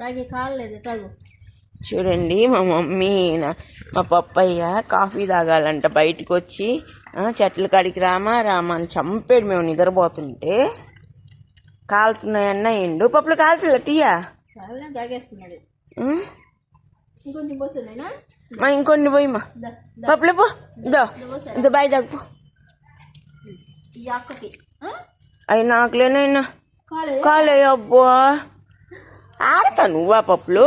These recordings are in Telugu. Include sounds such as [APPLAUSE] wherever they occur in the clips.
తాగే కాలేదు తాగు. చూడండి మా మమ్మీ మా పప్పయ్య కాఫీ తాగాలంట బయటకు వచ్చి చెట్ల కాడికి రామా రామా అని చంపాడు. మేము నిద్రపోతుంటే కాలుతున్నాయన్న ఎండు. పప్పులు కాల్చలే టీయా? తాగేస్తున్నాడు? ఇంకొంచెం మా ఇంకొన్ని పోయి మా దా. పప్పులు పో ఇదో ఇంత బాయ్ ఆ? అవి నాకులేనైనా. కాలే కాలే అబ్బా. ఆడతా నువ్వా పప్పులు?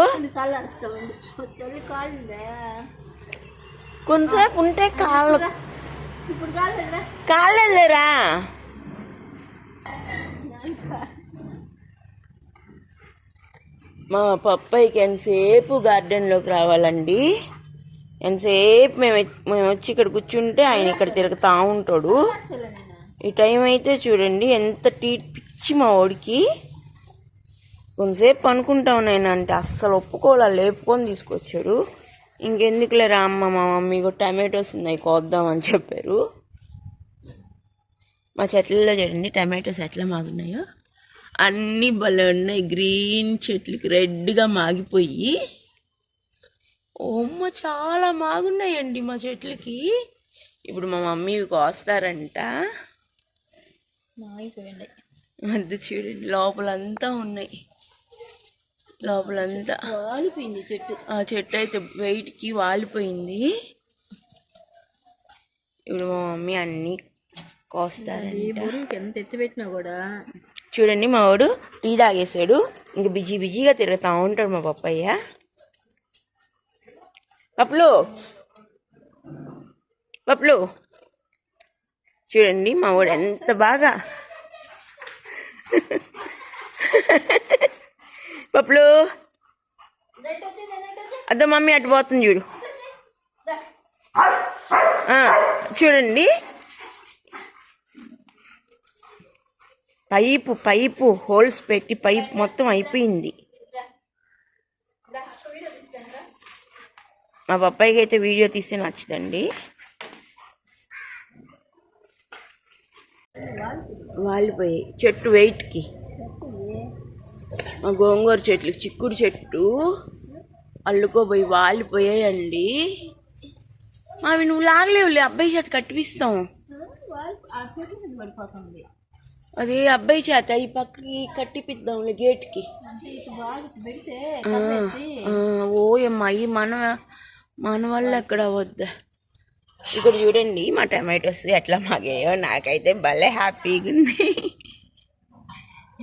కొంతసేపు ఉంటే కాళ్ళు. కాలేదురా మా పప్పాయికి ఎంతసేపు గార్డెన్లోకి రావాలండి? ఎంతసేపు మేము మేము వచ్చి ఇక్కడ కూర్చుంటే ఆయన ఇక్కడ తిరుగుతూ ఉంటాడు. ఈ టైం అయితే చూడండి ఎంత టీ పిచ్చి మా వాడికి. కొంతసేపు పనుకుంటా నేను అంటే అస్సలు ఒప్పుకోలే లేపుకొని తీసుకొచ్చాడు. ఇంకెందుకులే రా అమ్మ మా మమ్మీ కూడా టమాటోస్ ఉన్నాయి కోద్దామని చెప్పారు. మా చెట్లలో చూడండి టమాటోస్ ఎట్లా మాగున్నాయో. అన్నీ భలే ఉన్నాయి గ్రీన్ చెట్లకి రెడ్గా మాగిపోయి. ఓమ్మ చాలా మాగున్నాయండి మా చెట్లకి. ఇప్పుడు మా మమ్మీ కోస్తారంట. అయిపోయింది అది చూడండి లోపలంతా ఉన్నాయి. లోపలంతా. కాలిపోయింది చెట్టు. ఆ చెట్టు అయితే వెయిట్కి వాలిపోయింది. ఇప్పుడు మా మమ్మీ అన్నీ బరువుకి ఎంత ఎత్తిపెట్టినా కూడా. చూడండి మా వాడు టీ తాగేసాడు. ఇంక బిజీ బిజీగా తిరుగుతూ ఉంటాడు మా పప్పయ్య. పప్పులు. పప్పులు. చూడండి మా వాడు ఎంత బాగా. [LAUGHS] పప్పులు? అదే మమ్మీ అటు పోతుంది చూడు. చూడండి. పైపు పైపు హోల్స్ పెట్టి పైప్ మొత్తం అయిపోయింది. మా పప్పాయికి అయితే వీడియో తీస్తే నచ్చదండి. వాలిపోయి చెట్టు వెయిట్కి గోంగూర చెట్లు చిక్కుడు చెట్టు అల్లుకోపోయి వాలిపోయాయండి అవి నువ్వు లాగలేవులే అబ్బాయి చేత కట్టిపిస్తాం. అది అబ్బాయి చేత ఈ పక్కకి కట్టిపిద్దాంలే గేట్కి. ఓయమ్మా ఈ మన మన వల్ల ఎక్కడ వద్దా? ఇక్కడ చూడండి మా టమాటోస్ ఎట్లా మాగేయో నాకైతే భలే హ్యాపీగా ఉంది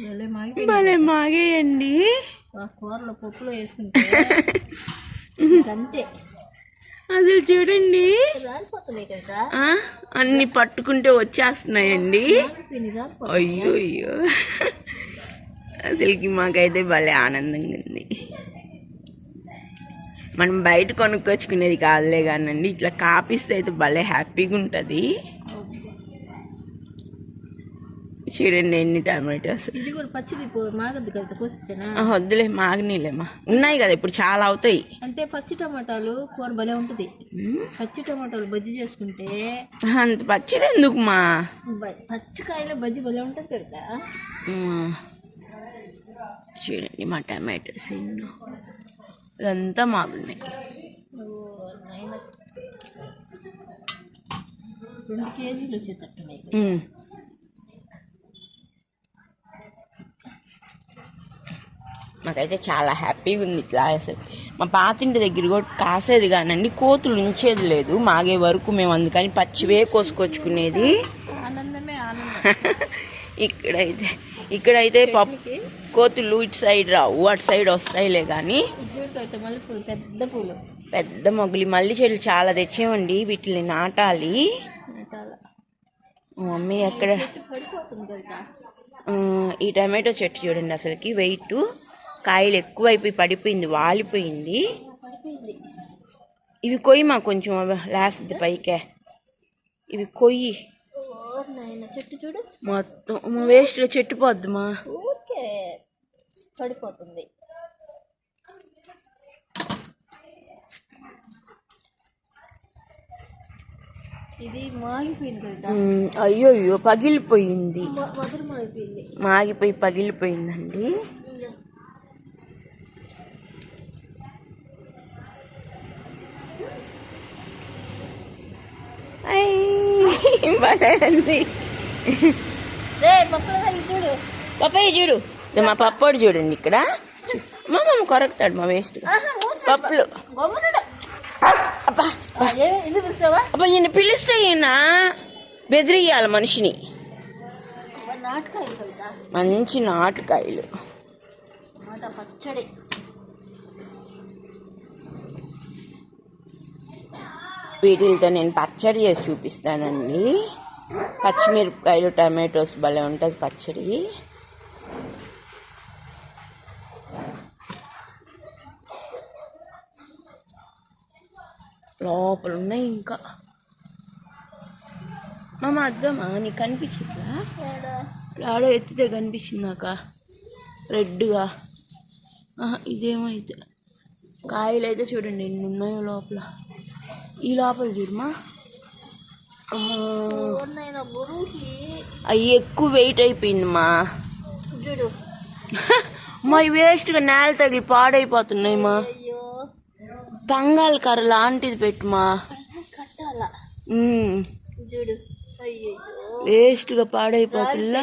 భలే మాగేయండి. కూరలో పప్పులో వేసుకుంటే అంతే. అసలు చూడండి. అన్ని పట్టుకుంటే వచ్చేస్తున్నాయండి. అయ్యో అయ్యో అసలుకి మాకైతే భలే ఆనందంగా ఉంది. మనం బయట కొనుక్కొచ్చుకునేది కాదులే కానండి ఇట్లా కాపిస్తే అయితే భలే హ్యాపీగా ఉంటుంది. చూడండి ఎన్ని టమాటోస్. ఇది కూడా పచ్చిది మాగద్ది కోసేసేనా వద్దులే మాగనీలేమ్మా. ఉన్నాయి కదా ఇప్పుడు చాలా అవుతాయి. అంటే పచ్చి టమాటాలు కూర భలే ఉంటుంది. పచ్చి టమాటాలు బజ్జి చేసుకుంటే అంత పచ్చిది ఎందుకుమా పచ్చికాయలో బజ్జి భలే ఉంటుంది కదా. చూడండి మా టమాటోస్ ఎన్నో. ఇదంతా మాగున్నాయి. రెండు కేజీలు వచ్చేటట్టున్నాయి. నాకైతే చాలా హ్యాపీగా ఉంది ఇట్లా అసలు మా పాతింటి దగ్గర కూడా కాసేది కానండి కోతులు ఉంచేది లేదు మాగే వరకు మేము అందుకని పచ్చివే కోసుకొచ్చుకునేది. ఆనందమే ఆనందం. [LAUGHS] ఇక్కడైతే ఇక్కడైతే పప్పు కోతులు ఇటు సైడ్ రావు అటు సైడ్ వస్తాయిలే కానీ పెద్ద పూలు. పెద్ద మొగ్గులు. మల్లి చెట్లు చాలా తెచ్చామండి వీటిని నాటాలి. మమ్మీ ఎక్కడ ఈ టమాటో చెట్టు చూడండి అసలుకి వెయిట్ కాయలు ఎక్కువైపోయి పడిపోయింది వాలిపోయింది. ఇవి కొయ్యి మా కొంచెం లాస్ట్ పైకే. ఇవి కొయ్యి. చెట్టు చూడు మొత్తం వేస్ట్ చెట్టు పోద్దుమా ఊరికే పడిపోతుంది. ఇది మాగిపోయింది అయ్యో అయ్యో పగిలిపోయింది. మాగిపోయి పగిలిపోయిందండి. పప్పయ్య చూడు. మా పప్పోడు చూడండి ఇక్కడ. మా మమ్మ కొరకుతాడు మా వేస్ట్. పప్పులు. అబ్బా. ఈయన పిలిస్తే ఈయన బెదిరియాలి మనిషిని. మంచి నాటుకాయలు. పచ్చడి. వీటితో నేను పచ్చడి చేసి చూపిస్తానండి. పచ్చిమిరపకాయలు టమాటోస్ భలే ఉంటుంది పచ్చడి. లోపల ఉన్నాయి ఇంకా. మామ అద్దమ్మా నీకు కనిపించిందా? ఆడో ఎత్తితే కనిపించింది నాక. రెడ్గా ఆహా, ఇదేమో అయితే కాయలు అయితే చూడండి ఎన్ని ఉన్నాయో లోపల. ఈ లోపల చూడమా? అవి ఎక్కువ వెయిట్ అయిపోయిందమ్మా చూడు. మా వేస్ట్గా నేల తగిలి పాడైపోతున్నాయి మా. బంగాళ కర్ర లాంటిది పెట్టుమా వేస్ట్గా పాడైపోతుందా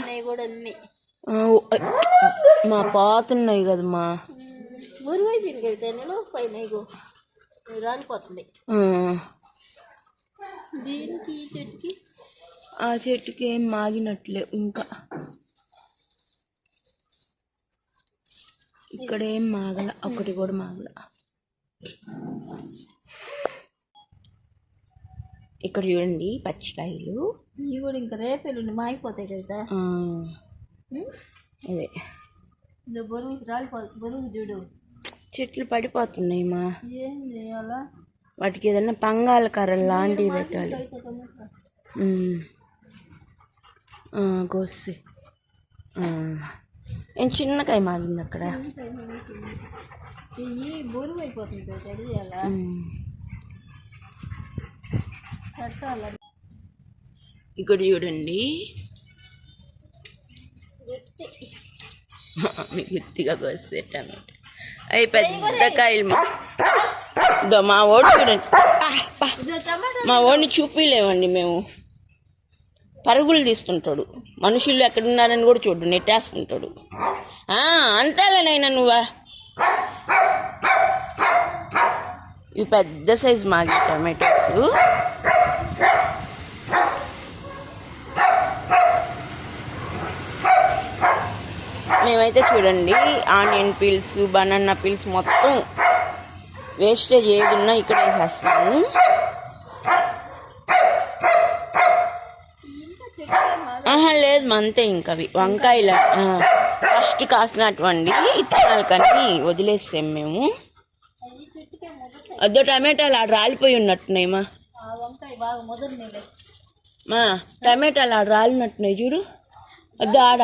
మా పాతున్నాయి కదమ్మా అయిపోయింది పైన రాలిపోతుంది. ఆ, దీనికి ఈ చెట్టుకి? ఆ చెట్టుకి ఏం మాగినట్లే ఇంకా. ఇక్కడ ఏం మాగల ఒకటి కూడా మాగల. ఇక్కడ చూడండి పచ్చికాయలు. ఇవి కూడా ఇంకా రేపేళ్ళు మాగిపోతాయి ఉం? అదే. ఇదో బరువుకి రాలిపోతుంది బరువుకి చూడు. చెట్లు పడిపోతున్నాయి మా. ఏం చేయాలా? వాటికి ఏదైనా పంగాల కర్ర లాంటివి పెట్టాలి. ఉమ్. ఆ, కోసి ఏం చిన్నకాయ మాగింది అక్కడ? ఇక్కడ చూడండి. [LAUGHS] మీకు గుత్తిగా కోస్తే టమాటా అవి పెద్ద కాయలు మా ఇదో మా ఓడి చూడండి. మా ఓడిని చూపిలేమండి మేము. పరుగులు తీస్తుంటాడు. మనుషులు ఎక్కడున్నారని కూడా చూడు నెట్టేస్తుంటాడు. ఆ, అంతేలేనైనా నువ్వా? ఇవి పెద్ద సైజు మాగి టమాటోస్. మేమైతే చూడండి ఆనియన్ పీల్స్ బనానా పీల్స్ మొత్తం వేస్టేజ్ ఏది ఉన్నా ఇక్కడ వేసేస్తాను. ఆహా లేదు మా అంతే ఇంకా అవి. వంకాయలు ఫస్ట్ కాసినటువంటి ఇత్తనాలు కానీ వదిలేసాం మేము. అదో టమాటాలు ఆడ రాలిపోయి ఉన్నట్టున్నాయి మా. వంకాయ మా టమాటాలు ఆడ రాలినట్టున్నాయి చూడు. అదో ఆడ.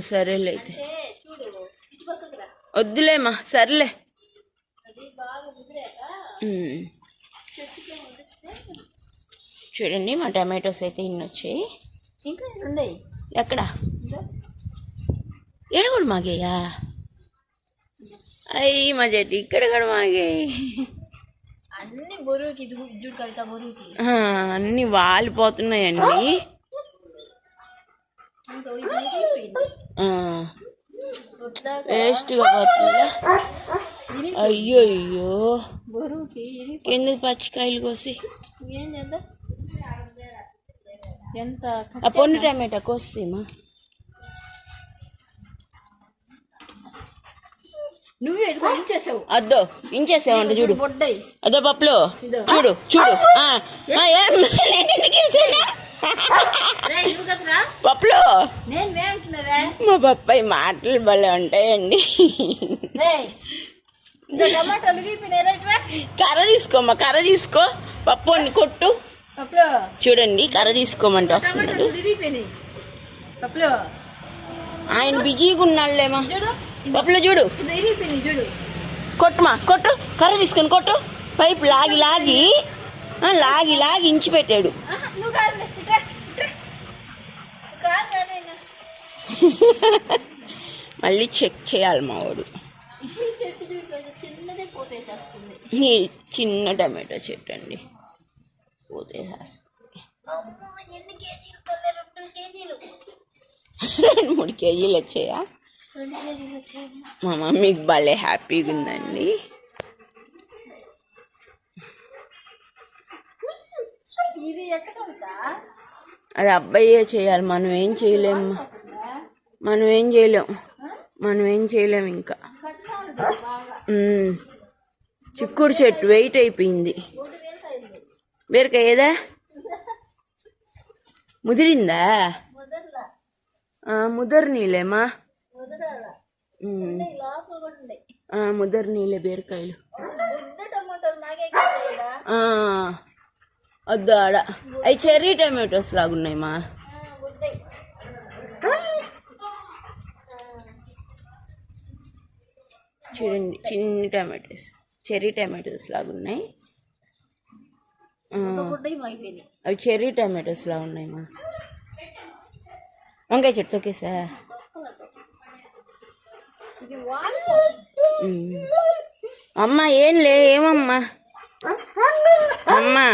సరేలే అయితే అంటే వద్దులేమ్మా సర్లే చూడండి మా టమాటోస్ అయితే ఇన్ని వచ్చాయి ఇంకా ఉన్నాయి ఎక్కడ ఏడు కూడా మాగేయా అయ్యి మా చెట్టు ఇక్కడ కూడా మాగాయి అన్ని బరువుకి కవిత బరువుకి. అన్నీ వాలిపోతున్నాయండి. వేస్ట్గా పోతుందా? అయ్యో అయ్యో కింద పచ్చికాయలు కోసి. ఎంత ఆ పొండు టమాటా కోసేమా నువ్వే ఎదుగు చేసావు అద్దో ఇంచేసేమంట చూడు. అదో పప్పులు. చూడు చూడు. పప్పులు. [LAUGHS] మా పప్పాయి మాటలు భలే ఉంటాయండి. కర్ర తీసుకోమ్మా కర్ర తీసుకో. పప్పు కొట్టు. చూడండి కర్ర తీసుకోమంటే వస్తున్నాడు ఆయన బిజీగా ఉన్నాళ్ళేమా చూడు. పప్పులో చూడు. చూడు కొట్టుమా కొట్టు. కర్ర తీసుకొని కొట్టు. పైపు లాగి లాగి. లాగి లాగి ఇంచి పెట్టాడు. మళ్ళీ చెక్ చేయాలి మా వాడు. చిన్న టమాటో చెట్టు అండి. పోతే రెండు మూడు కేజీలు వచ్చాయా? మా మమ్మీకి భలే హ్యాపీగా ఉందండి. అది అబ్బాయే చేయాలి మనం ఏం చేయలేము మనం ఏం చేయలేం. మనం ఏం చేయలేం ఇంకా. చిక్కుడు చెట్టు వెయిట్ అయిపోయింది. బీరకాయ ఏదా? ముదిరిందా? ముదర్లా ముదర్ నీలే బీరకాయలు. వద్దు ఆడ. అవి చెర్రీ టమాటోస్ లాగున్నాయి మా చూడండి చిన్ని టమాటోస్ చెర్రీ టమాటోస్ లాగున్నాయి. అవి చెర్రీ టమాటోస్ లా ఉన్నాయి మా వంకాయ చెట్టు ఇది వాల్ అమ్మ ఏం లే ఏమమ్మా? అమ్మా.